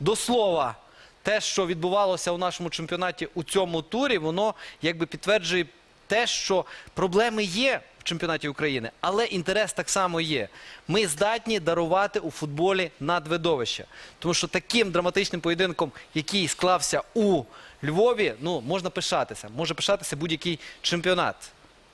до слова, те, що відбувалося у нашому чемпіонаті у цьому турі, воно якби підтверджує те, що проблеми є в чемпіонаті України, але інтерес так само є. Ми здатні дарувати у футболі надвидовище. Тому що таким драматичним поєдинком, який склався у Львові, ну можна пишатися. Може пишатися будь-який чемпіонат.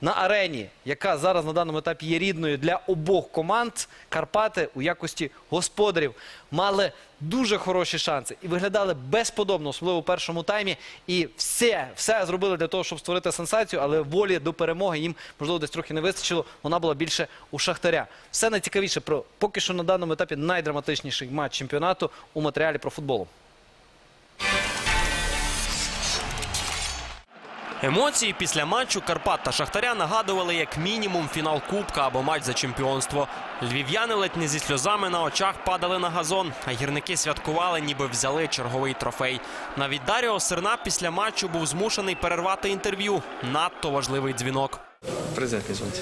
На арені, яка зараз на даному етапі є рідною для обох команд, Карпати у якості господарів мали дуже хороші шанси і виглядали безподобно, особливо у першому таймі. І все, все зробили для того, щоб створити сенсацію, але волі до перемоги їм можливо десь трохи не вистачило. Вона була більше у Шахтаря. Все найцікавіше про поки що на даному етапі найдраматичніший матч чемпіонату у матеріалі про футболу. Емоції після матчу Карпат та Шахтаря нагадували як мінімум фінал Кубка або матч за чемпіонство. Львів'яни ледь не зі сльозами на очах падали на газон, а гірники святкували, ніби взяли черговий трофей. Навіть Даріо Серна після матчу був змушений перервати інтерв'ю. Надто важливий дзвінок. Президент дзвонить.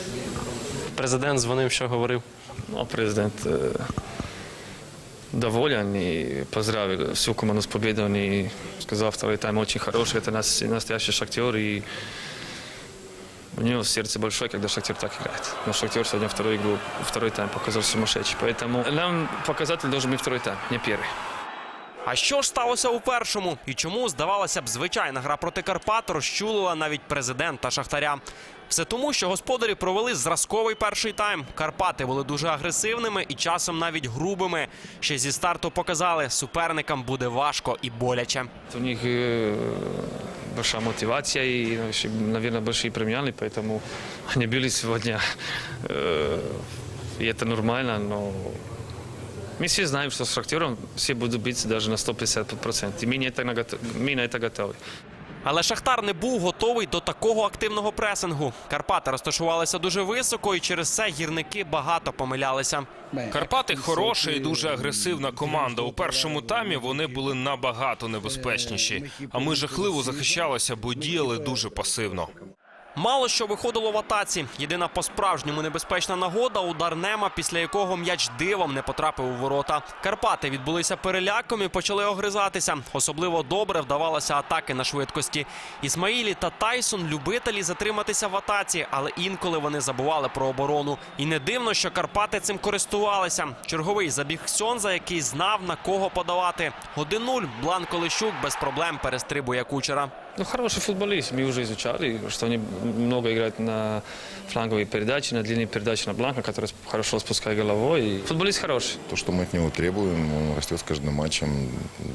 Президент дзвонив, що говорив. Ну, президент э, доволен и поздравил всю команду с победой. И сказал, второй тайм очень хороший. Это нас, настоящий шахтер. И у него сердце большое, когда шахтер так играет. Но шахтер сегодня второй, игру, второй тайм показал сумасшедший. Поэтому нам показатель должен быть второй тайм, не первый. А що ж сталося у першому? І чому, здавалося б, звичайна гра проти Карпат розчулила навіть президента Шахтаря? Все тому, що господарі провели зразковий перший тайм. Карпати були дуже агресивними і часом навіть грубими. Ще зі старту показали, суперникам буде важко і боляче. У них э, большая мотивация и, наверное, большие премиалы, поэтому они били сегодня. Э, и это нормально, но мы все знаем, что с шахтером все будут биться даже на 150%. И мы, не это, наготов- мы на это готовы. Але Шахтар не був готовий до такого активного пресингу. Карпати розташувалися дуже високо, і через це гірники багато помилялися. Карпати хороша і дуже агресивна команда. У першому таймі вони були набагато небезпечніші. А ми жахливо захищалися, бо діяли дуже пасивно. Мало що виходило в атаці. Єдина по-справжньому небезпечна нагода удар Нема, після якого м'яч дивом не потрапив у ворота. Карпати відбулися переляком і почали огризатися. Особливо добре вдавалися атаки на швидкості. Ісмаїлі та Тайсон любителі затриматися в атаці, але інколи вони забували про оборону. І не дивно, що Карпати цим користувалися. Черговий забіг Ксьонза, який знав на кого подавати. 1-0. Бланко Лещук без проблем перестрибує кучера. Ну, хороший футболист. Мы уже изучали, что они много играют на фланговые передачи, на длинные передачи на Бланка, который хорошо спускает головой. И футболист хороший. То, что мы от него требуем, он растет с каждым матчем.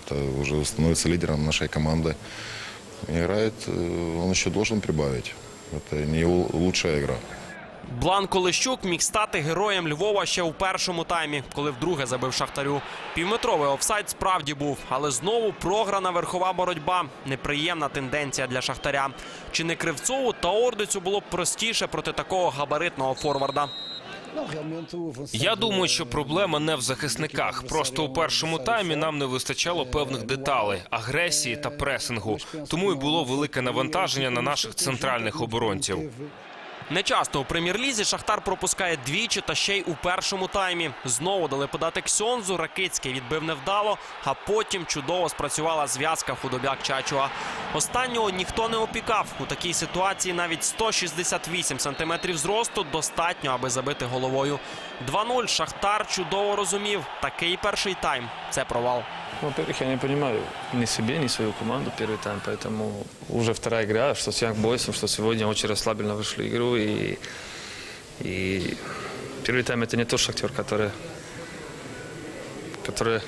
Это уже становится лидером нашей команды. Играет, э, он еще должен прибавить. Это не его лучшая игра. Бланко Лещук міг стати героєм Львова ще у першому таймі, коли вдруге забив Шахтарю. Півметровий офсайд справді був, але знову програна верхова боротьба. Неприємна тенденція для Шахтаря. Чи не Кривцову та Ордицю було б простіше проти такого габаритного форварда? Я думаю, що проблема не в захисниках. Просто у першому таймі нам не вистачало певних деталей, агресії та пресингу. Тому і було велике навантаження на наших центральних оборонців. Нечасто у прем'єр-лізі Шахтар пропускає двічі та ще й у першому таймі. Знову дали подати Ксьонзу, Ракицький відбив невдало, а потім чудово спрацювала зв'язка худобяк Чачуа. Останнього ніхто не опікав. У такій ситуації навіть 168 сантиметрів зросту достатньо, аби забити головою. 2-0 Шахтар чудово розумів. Такий перший тайм це провал. Во-первых, я не понимаю ни себе, ни свою команду первый тайм, поэтому уже вторая игра, что с Янг Бойсом, что сегодня очень расслабленно вышли игру. И, и первый тайм это не тот шахтер, который, который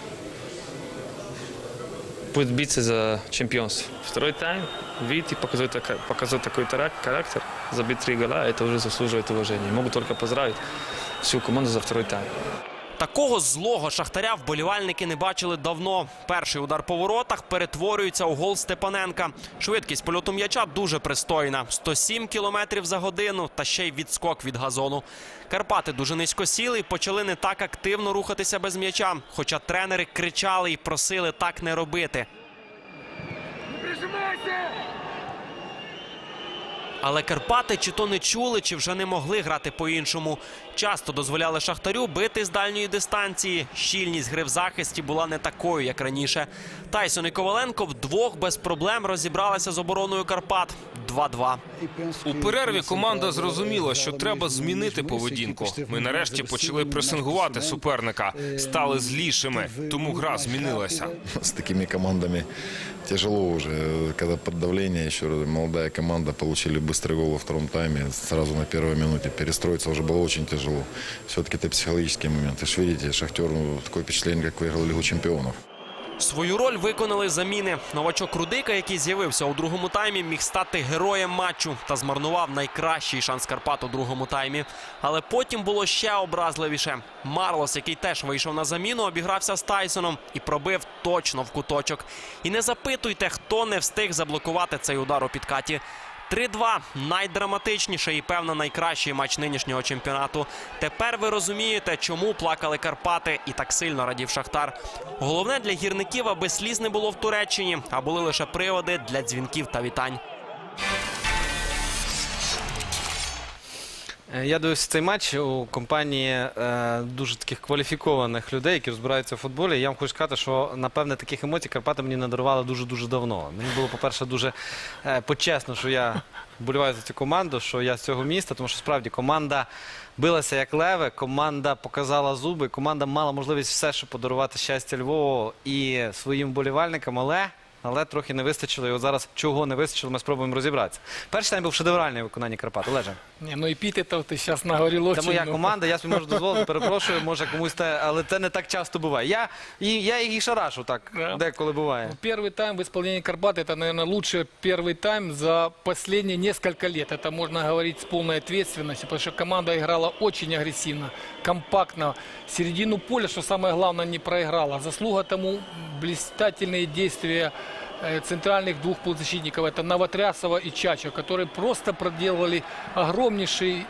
будет биться за чемпионство. Второй тайм, видите, показывает, така- показывает такой характер, забить три гола, это уже заслуживает уважения. Могу только поздравить всю команду за второй тайм. Такого злого шахтаря вболівальники не бачили давно. Перший удар по воротах перетворюється у гол Степаненка. Швидкість польоту м'яча дуже пристойна. 107 кілометрів за годину та ще й відскок від газону. Карпати дуже низько сіли і почали не так активно рухатися без м'яча. Хоча тренери кричали і просили так не робити. Але Карпати чи то не чули, чи вже не могли грати по-іншому. Часто дозволяли Шахтарю бити з дальньої дистанції. Щільність гри в захисті була не такою, як раніше. Тайсон і Коваленко вдвох без проблем розібралися з обороною Карпат. 2-2. У перерві команда зрозуміла, що треба змінити поведінку. Ми нарешті почали пресингувати суперника, стали злішими, тому гра змінилася. С такими командами тяжело уже. Когда под давление, еще раз, молодая команда, получили быстрый гол во втором тайме, сразу на первой минуте. Перестроиться уже было очень тяжело. Все-таки это психологический момент. И ж видите, Шахтер, ну, такое впечатление, как выиграл Лигу чемпионов. Свою роль виконали заміни. Новачок Рудика, який з'явився у другому таймі, міг стати героєм матчу та змарнував найкращий шанс Карпат у другому таймі. Але потім було ще образливіше. Марлос, який теж вийшов на заміну, обігрався з Тайсоном і пробив точно в куточок. І не запитуйте, хто не встиг заблокувати цей удар у підкаті. 3-2 найдраматичніший і певно найкращий матч нинішнього чемпіонату. Тепер ви розумієте, чому плакали Карпати і так сильно радів Шахтар. Головне для гірників, аби сліз не було в Туреччині, а були лише приводи для дзвінків та вітань. Я дивився цей матч у компанії е, дуже таких кваліфікованих людей, які розбираються в футболі. Я вам хочу сказати, що напевне таких емоцій Карпати мені надарували дуже-дуже давно. Мені було, по-перше, дуже е, почесно, що я вболіваю за цю команду, що я з цього міста, тому що справді команда билася як леви, команда показала зуби, команда мала можливість все, що подарувати щастя Львову і своїм вболівальникам, але. Але трохи не вистачило. І от зараз чого не вистачило, ми спробуємо розібратися. Перший тайм був шедевральний у виконанні Карпат. Олеже. Не, ну эпитетов ты сейчас наговорил Це очень моя много. команда, я собі можу дозволити, перепрошую, може комусь те, але це не так часто буває. Я, і, я їх і шарашу так, Да. деколи буває. Ну, Первый тайм в исполнении Карпат это, наверное, лучший первый тайм за последние несколько лет. Это можно говорить с полной ответственностью, потому что команда играла очень агрессивно, компактно. Середину поля, что самое главное, не проиграла. Заслуга тому блистательные действия э, центральных двух полузащитников. Это Новотрясова и Чачо, которые просто проделывали огромнейший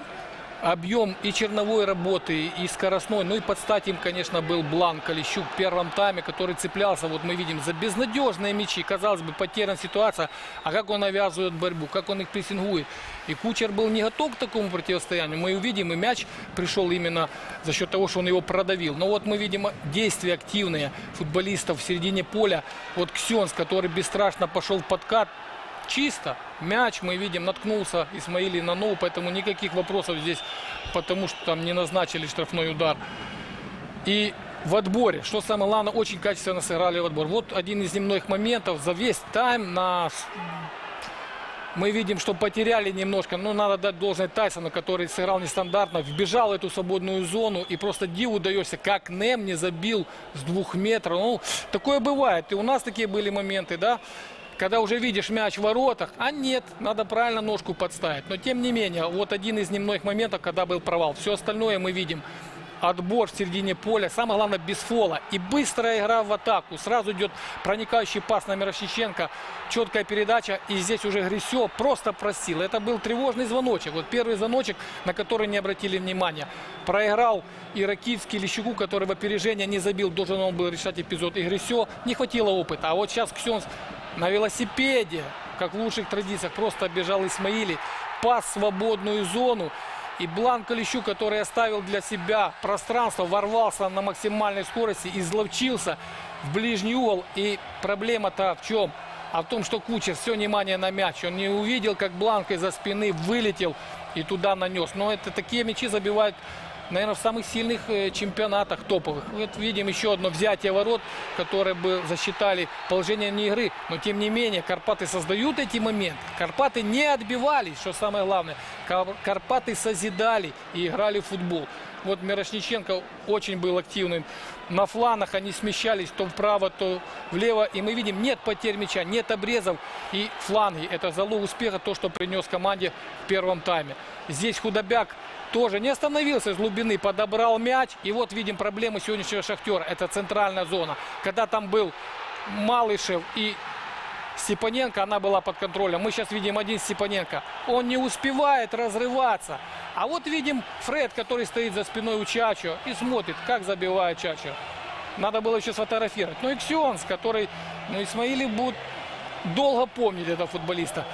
объем и черновой работы, и скоростной. Ну и под стать им, конечно, был Бланк Олещук в первом тайме, который цеплялся, вот мы видим, за безнадежные мячи. Казалось бы, потеряна ситуация. А как он навязывает борьбу, как он их прессингует. И Кучер был не готов к такому противостоянию. Мы увидим, и мяч пришел именно за счет того, что он его продавил. Но вот мы видим действия активные футболистов в середине поля. Вот Ксенс, который бесстрашно пошел в подкат, чисто. Мяч мы видим, наткнулся Исмаили на ногу, поэтому никаких вопросов здесь, потому что там не назначили штрафной удар. И в отборе, что самое главное, очень качественно сыграли в отбор. Вот один из немногих моментов за весь тайм на мы видим, что потеряли немножко. Но надо дать должное Тайсону, который сыграл нестандартно, вбежал в эту свободную зону и просто диву даешься, как Нем не забил с двух метров. Ну, такое бывает. И у нас такие были моменты, да? Когда уже видишь мяч в воротах, а нет, надо правильно ножку подставить. Но тем не менее, вот один из немногих моментов, когда был провал. Все остальное мы видим. Отбор в середине поля, самое главное без фола. И быстрая игра в атаку. Сразу идет проникающий пас на Мирошниченко. Четкая передача. И здесь уже Грисё просто просил. Это был тревожный звоночек. Вот первый звоночек, на который не обратили внимания. Проиграл и Ракитский Лещуку, который в опережение не забил. Должен он был решать эпизод. И Грисё не хватило опыта. А вот сейчас Ксенс на велосипеде, как в лучших традициях, просто оббежал Исмаили. Пас свободную зону. И Бланко Лещук, который оставил для себя пространство, ворвался на максимальной скорости, изловчился в ближний угол. И проблема-то в чем? А в том, что Кучер все внимание на мяч. Он не увидел, как Бланко из-за спины вылетел и туда нанес. Но это такие мячи забивают, наверное, в самых сильных э, чемпионатах топовых. Вот видим еще одно взятие ворот, которое бы засчитали положение не игры. Но тем не менее, Карпаты создают эти моменты. Карпаты не отбивались, что самое главное. Кар- Карпаты созидали и играли в футбол. Вот Мирошниченко очень был активным. На фланах они смещались то вправо, то влево. И мы видим, нет потерь мяча, нет обрезов. И фланги. Это залог успеха, то, что принес команде в первом тайме. Здесь Худобяк тоже не остановился с глубины, подобрал мяч. И вот видим проблему сегодняшнего Шахтера. Это центральная зона. Когда там был Малышев и Степаненко, она была под контролем. Мы сейчас видим один Степаненко. Он не успевает разрываться. А вот видим Фред, который стоит за спиной у Чачо и смотрит, как забивает Чачо. Надо было еще сфотографировать. Ну и Ксионс, который, ну Исмаили будет долго помнить этого футболиста.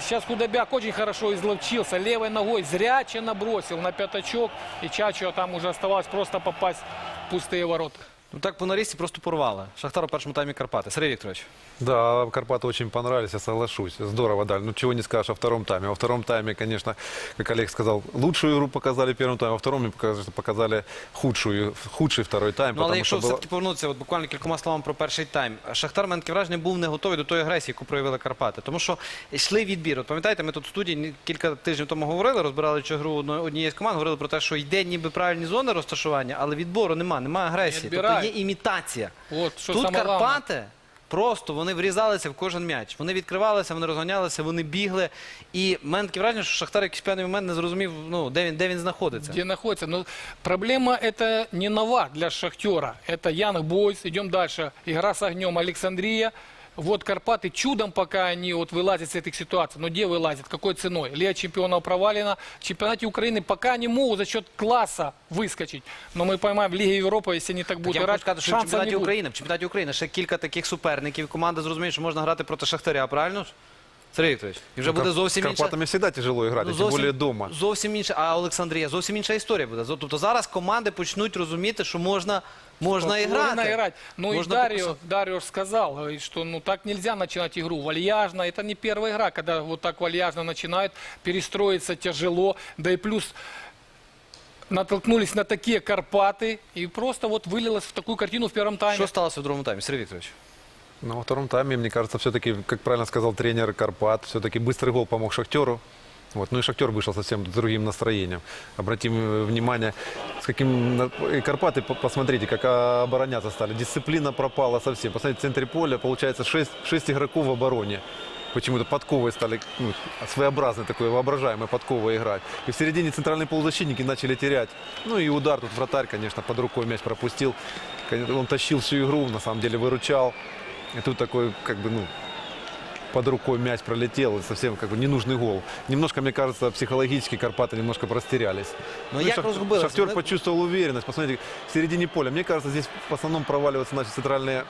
Сейчас Худобяк очень хорошо изловчился. Левой ногой зряче набросил на пятачок. И Чачо там уже оставалось просто попасть в пустые ворота. Ну так по нарізці просто порвали. Шахтар у першому таймі Карпати. Сергій Вікторович. Да, Карпаты очень понравились, я соглашусь. Здорово дали. Ну, чего не скажешь о втором тайме. Во втором тайме, конечно, как Олег сказал, лучшую игру показали в первом тайме, во втором показали худшую, худший второй тайм. Ну, але потому якщо все-таки повернутися, от буквально кількома словами про перший тайм. Шахтар, мене таке враження, був не готовий до тої агресії, яку проявили Карпати. Тому що йшли відбір. От пам'ятаєте, ми тут в студії кілька тижнів тому говорили, розбирали цю гру однієї з команд, говорили про те, що йде ніби правильні зони розташування, але відбору нема, немає агресії. Є імітація. От, що Тут самое главное. Карпати просто вони врізалися в кожен м'яч. Вони відкривалися, вони розганялися, вони бігли. І в мене таке враження, що Шахтар якийсь певний момент не зрозумів, ну, де він, де він знаходиться. Где находится. Но проблема это не нова для Шахтера. Это Янг Бойс. Идем дальше. Игра с огнем. Александрия Вот Карпаты чудом пока они вот вылазят с этих ситуаций. Но где вылазят? Какой ценой? Лига чемпионов провалена. В чемпионате Украины пока они могут за счет класса выскочить. Но мы поймаем в Лиге Европы, если они так Так будут я можу играть, сказати, що в шансов не чемпіонаті будет. України, в чемпіонаті України ще кілька таких суперників. Команда зрозуміє, що можна грати проти Шахтаря, правильно ж? Сергій Вікторович, і вже Ну, буде Кар- зовсім с інша. Карпатами всегда тяжело играть, Ну, а тем более дома. Зовсім інша, а Олександрія, зовсім інша історія буде. Зо- Тобто зараз команди почнуть розуміти, що можна, можна і Спокойно грати. играть. Ну и Можна Дарио, покусати. Дарио ж сказал, говорит, что ну так нельзя начинать игру. Вальяжно, это не первая игра, когда вот так вальяжно начинают, перестроиться тяжело, да и плюс натолкнулись на такие Карпаты и просто вот вылилось в такую картину в первом тайме. Що сталося в другому таймі, Сергій Вікторович? Но во втором тайме, мне кажется, все-таки, как правильно сказал тренер Карпат, все-таки быстрый гол помог Шахтеру. Вот. Ну и Шахтер вышел совсем с другим настроением. Обратим э, внимание, с каким... на- И Карпаты, по- посмотрите, как а, обороняться стали. Дисциплина пропала совсем. Посмотрите, в центре поля получается 6, 6 игроков в обороне. Почему-то подковой стали, ну, своеобразной такой воображаемой подковой играть. И в середине центральные полузащитники начали терять. Ну и удар тут вратарь, конечно, под рукой мяч пропустил. Конечно, Он тащил всю игру, на самом деле выручал. И тут такой, как бы, ну, под рукой мяч пролетел, и совсем как бы ненужный гол. Немножко, мне кажется, психологически Карпаты немножко растерялись. Ну, и як Шах- розгубилися? Шахтер Вони- почувствовал уверенность. Посмотрите, в середине поля. Мне кажется, здесь в основном проваливаются наши центральные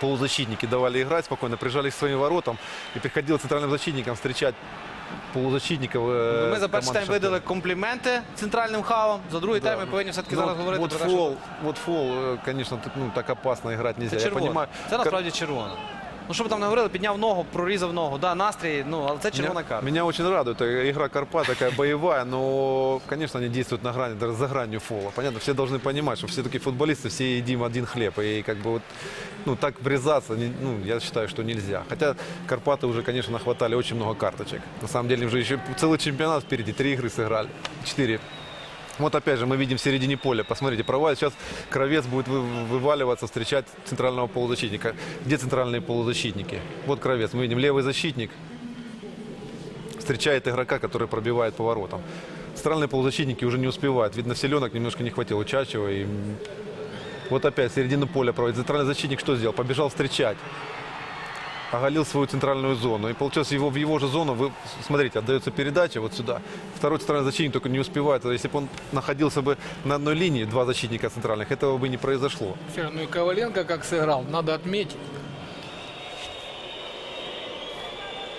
полузащитники. Давали играть спокойно, прижались к своим воротам. И приходилось центральным защитникам встречать полузащитников. э, Ну, Ми за перший команды тайм Шахтера. видали компліменти центральним хавам. За другий Да. тайм ми повинні все-таки Ну, зараз говорити вот про те, що фол, вот фол, э, конечно, тут, ну, так опасно играть нельзя. це Я червона. понимаю. Це насправді червона. Ну, що б там не говорили, підняв ногу, прорізав ногу. Да, настрій, ну, але це червона Меня, карта. меня очень радует. э, Игра Карпат такая боевая, но, конечно, они действуют на грани, даже за гранью фола. Понятно, все должны понимать, что все-таки футболисты, все едим один хлеб. И как бы вот, ну, так врезаться, не- ну, я считаю, что нельзя. Хотя Карпаты уже, конечно, нахватали очень много карточек. На самом деле, уже еще целый чемпионат впереди, три игры сыграли, четыре. Вот опять же мы видим в середине поля. Посмотрите, провалит. Сейчас Кровец будет вы- вываливаться, встречать центрального полузащитника. Где центральные полузащитники? Вот Кровец. Мы видим левый защитник встречает игрока, который пробивает поворотом. Центральные полузащитники уже не успевают. Видно, селенок немножко не хватило Чачева. И... Вот опять середину поля проводит. Центральный защитник что сделал? Побежал встречать. Оголил свою центральную зону. И получилось его, в его же зону, вы смотрите, отдается передача вот сюда. Второй центральный защитник только не успевает. А Если бы он находился бы на одной линии, два защитника центральных, этого бы не произошло. Ну и Коваленко как сыграл, надо отметить.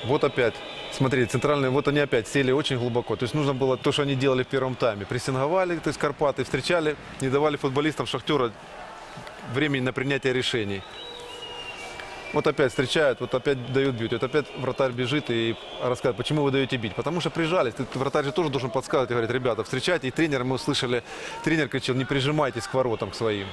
Вот опять. Смотрите, центральные, вот они опять сели очень глубоко. То есть нужно было то, что они делали в первом тайме. Прессинговали, то есть Карпаты, встречали, не давали футболистам Шахтера времени на принятие решений. Вот опять встречают, вот опять дают бить. Вот опять вратарь бежит и рассказывает, почему вы даете бить. Потому что прижались. Тут вратарь же тоже должен подсказывать и говорить, ребята, встречайте. И тренер, мы услышали, тренер кричал, не прижимайтесь к воротам к своим.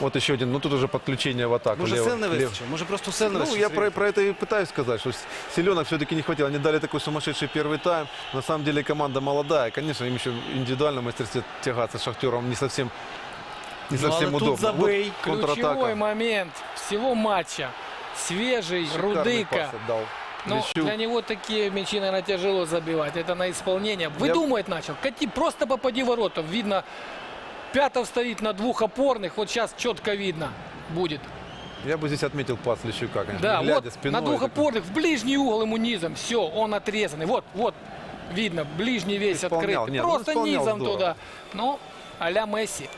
Вот еще один, ну тут уже подключение в атаку. Може, лево- сил не лево. вистачило? Може, просто сил не Ну, вистачило? я Сергій про, про это и пытаюсь сказать, что селенок все-таки не хватило. Они дали такой сумасшедший первый тайм. На самом деле команда молодая. Конечно, им еще индивидуально в мастерстве тягаться с Шахтером не совсем, не Ну, совсем але тут удобно. забей. Вот Ключевой момент всего матча. Свежий, Шикарный Рудыка. Ну, для него такие мячи, наверное, тяжело забивать. Это на исполнение. Выдумывать начал. Кати, просто попади в ворота. Видно, Пятов стоит на двух опорных. Вот сейчас четко видно будет. Я бы здесь отметил пас Лещука, конечно. Да, глядя вот спиной. на двух опорных, в ближний угол ему низом. Все, он отрезанный. Вот, вот, видно, ближний весь Исполнял. открытый. Нет, ну, Просто низом здорово. туда. Ну, а-ля Месси.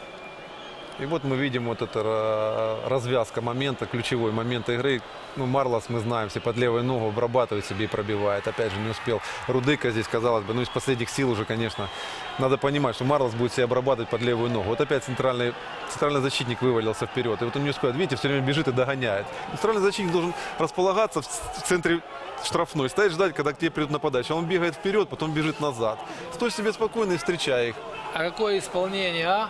И вот мы видим вот эта ра- развязка момента, ключевой момент игры. Ну, Марлос, мы знаем, все под левую ногу обрабатывает себе и пробивает. Опять же, не успел. Рудыка здесь, казалось бы, ну, из последних сил уже, конечно. Надо понимать, что Марлос будет себе обрабатывать под левую ногу. Вот опять центральный, центральный защитник вывалился вперед. И вот он не успевает. Видите, все время бежит и догоняет. И Центральный защитник должен располагаться в в центре штрафной, стоять ждать, когда к тебе придут нападающие. Он бегает вперед, потом бежит назад. Стой себе спокойно и встречай их. А какое исполнение, а?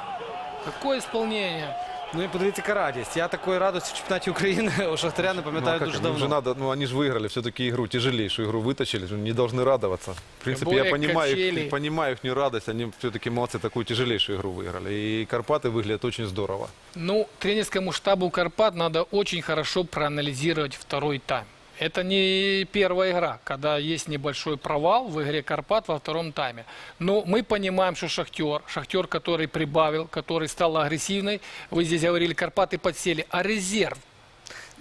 Какое исполнение? Ну і подивіться, яка радість. Я такої радості в чемпіонаті України у Шахтаря не Ну, а пам'ятаю как дуже это? Им давно. же надо, ну они же выиграли все-таки игру, тяжелейшую игру вытащили, же не должны радоваться. В принципе, я более понимаю, качели. их, понимаю их радость, они все-таки молодцы, такую тяжелейшую игру выиграли. И Карпаты выглядят очень здорово. Ну, тренерскому штабу Карпат надо очень хорошо проанализировать второй тайм. Это не первая игра, когда есть небольшой провал в игре Карпат во втором тайме. Но мы понимаем, что Шахтер, Шахтер, который прибавил, который стал агрессивной, вы здесь говорили, Карпаты подсели, а резерв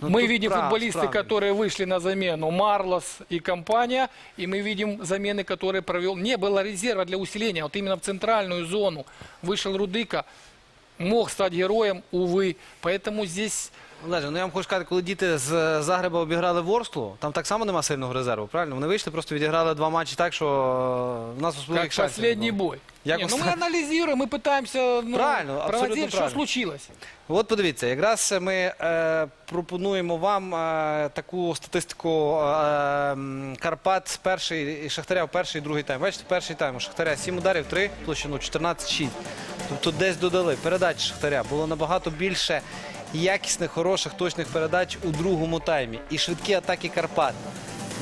Ну, мы видим прав, футболисты, справді. которые вышли на замену, Марлос и компания, и мы видим замены, которые провел. Не было резерва для усиления, вот именно в центральную зону вышел Рудыка, мог стать героем, увы. Поэтому здесь Олеже, ну я вам хочу сказати, коли діти з Загреба обіграли Ворсклу, там так само нема сильного резерву, правильно? Вони вийшли, просто відіграли два матчі так, що е, в нас особливих как шансів. не последний було. бой. Як Не, ось ну мы так. анализируем, мы пытаемся ну, Правильно, абсолютно проводить, что правильно. случилось. От подивіться, якраз ми е, пропонуємо вам е, таку статистику е, м, Карпат з перший і Шахтаря в перший і другий тайм. Бачите, перший тайм у Шахтаря 7 ударів, 3 площину, 14-6. Тобто десь додали. Передач Шахтаря було набагато більше якісних, хороших, точних передач у другому таймі. І швидкі атаки Карпат.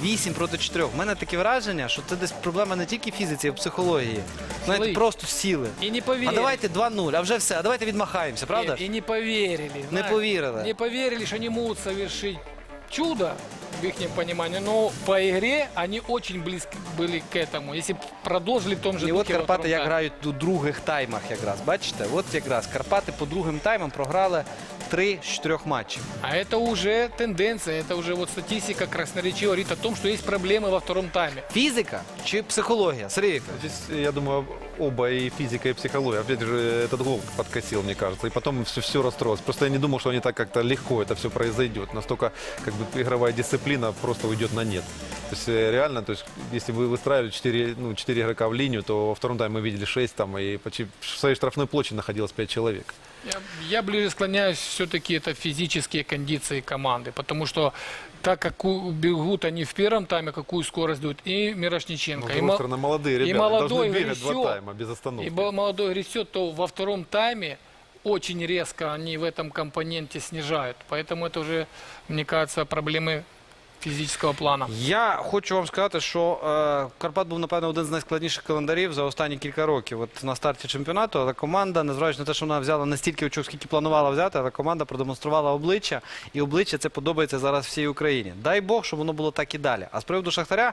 8 проти 4. У мене таке враження, що це десь проблема не тільки в фізиці, а й в психології. Знаєте, Сили. просто сіли. И не поверили. А давайте 2-0, а вже все, а давайте відмахаємося, правда? И, и не поверили. Не повірили поверили. Не поверили, что они могут совершить чудо, в их понимании. Но по игре они очень близки были к этому. Если б продолжили в том же І от духе во Карпати втором як тайме. грають у других таймах якраз. Бачите? От якраз Карпати по другим таймам програли 3 з 4 матчів. А это уже тенденция, это уже вот статистика красноречиво говорит о том, что есть проблемы во втором тайме. Фізика чи психологія? Сергій Вікторович? Здесь, я думаю, оба и физика, и психология. Опять же, этот гол подкосил, мне кажется. И потом все, все расстроилось. Просто я не думал, что они так как-то легко это все произойдет. Настолько как бы игровая дисциплина Просто уйдет на нет. То есть э, реально, то есть если вы выстраивали 4, ну, 4 игрока в линию, то во втором тайме мы видели 6 там, и почти в своей штрафной площади находилось 5 человек. Я, я ближе склоняюсь, все-таки это физические кондиции команды, потому что так как бегут они в первом тайме, какую скорость дают, и Мирошниченко, с и, стороны, молодые и ребята молодой должны бегать два тайма без остановки. и молодой гресет, то во втором тайме очень резко они в этом компоненте снижают. Поэтому это уже, мне кажется, проблемы физического плана. Я хочу вам сказати, що е, Карпат був, напевно, один з найскладніших календарів за останні кілька років. От на старті чемпіонату, але команда, незважаючи на те, що вона взяла не стільки очок, скільки планувала взяти, але команда продемонструвала обличчя, і обличчя це подобається зараз всій Україні. Дай Бог, щоб воно було так і далі. А з приводу Шахтаря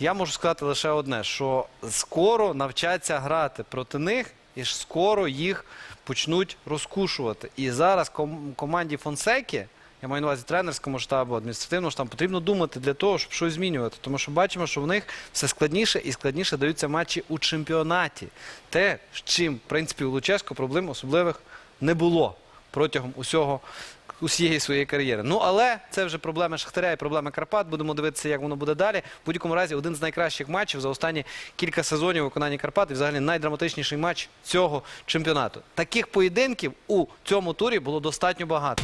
я можу сказати лише одне: що скоро навчаться грати проти них, і ж скоро їх почнуть розкушувати. І зараз ком- команді Фонсеки. Я маю на увазі тренерському штабу, адміністративному штабу, потрібно думати для того, щоб щось змінювати. Тому що бачимо, що в них все складніше і складніше даються матчі у чемпіонаті. Те, з чим, в принципі, у Луческо проблем особливих не було протягом усього. Усієї своєї кар'єри. Ну але це вже проблеми Шахтаря і проблеми Карпат. Будемо дивитися, як воно буде далі. В будь-якому разі один з найкращих матчів за останні кілька сезонів у виконанні Карпат і взагалі найдраматичніший матч цього чемпіонату. Таких поєдинків у цьому турі було достатньо багато.